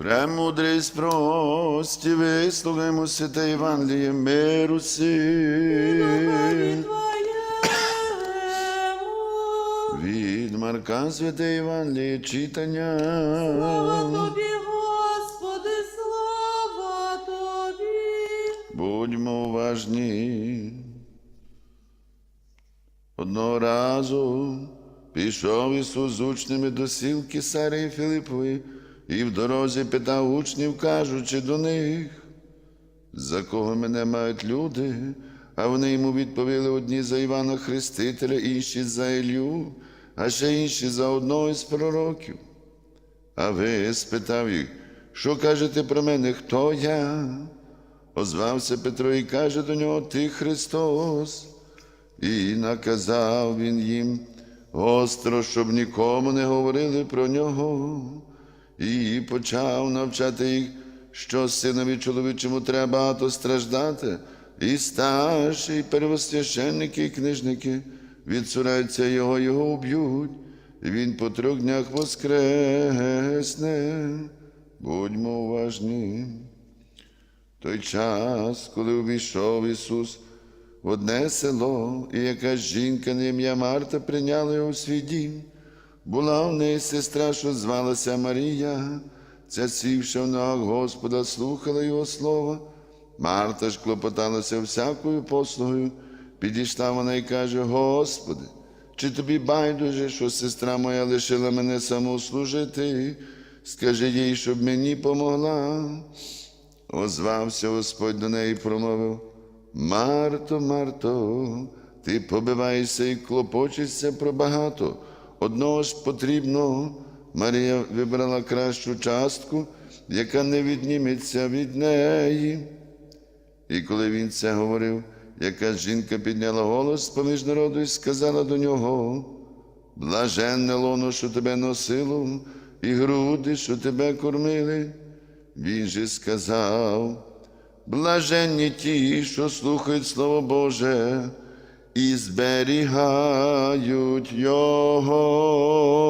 Премудрість прості, вислухаймо святе Євангеліє миру сил. Від Марка святе Євангеліє читання. Тобі, Господи, слава Тобі. Будьмо уважні. Одного разу пішов Ісус з учнями до сіл Кесарії Філипової і в дорозі питав учнів, кажучи до них, за кого мене мають люди? А вони йому відповіли одні за Івана Хрестителя, інші за Ілью, а ще інші за одного із пророків. А ви спитав їх, що кажете про мене, хто я? Озвався Петро і каже до нього, Ти Христос. І наказав він їм гостро, щоб нікому не говорили про нього, і почав навчати їх, що синові чоловічому треба багато страждати, і старші, і первосвященники, і книжники відсураються його, його уб'ють, і він по трьох днях воскресне. Будьмо уважні. Той час, коли увійшов Ісус в одне село, і якась жінка на ім'я Марта прийняла його у свій дім. Була в неї сестра, що звалася Марія, ця сівши в ногах Господа, слухала Його слова. Марта ж клопоталася всякою послугою, підійшла вона і каже: Господи, чи тобі байдуже, що сестра моя лишила мене саму служити? Скажи їй, щоб мені помогла. Озвався Господь до неї і промовив: Марто, Марто, ти побиваєшся і клопочешся про багато. Одного ж потрібно. Марія вибрала кращу частку, яка не відніметься від неї. І коли він це говорив, якась жінка підняла голос поміж народу і сказала до нього: Блаженне лоно, що тебе носило, і груди, що тебе кормили. Він же сказав, блаженні ті, що слухають Слово Боже і зберігають Його. Слава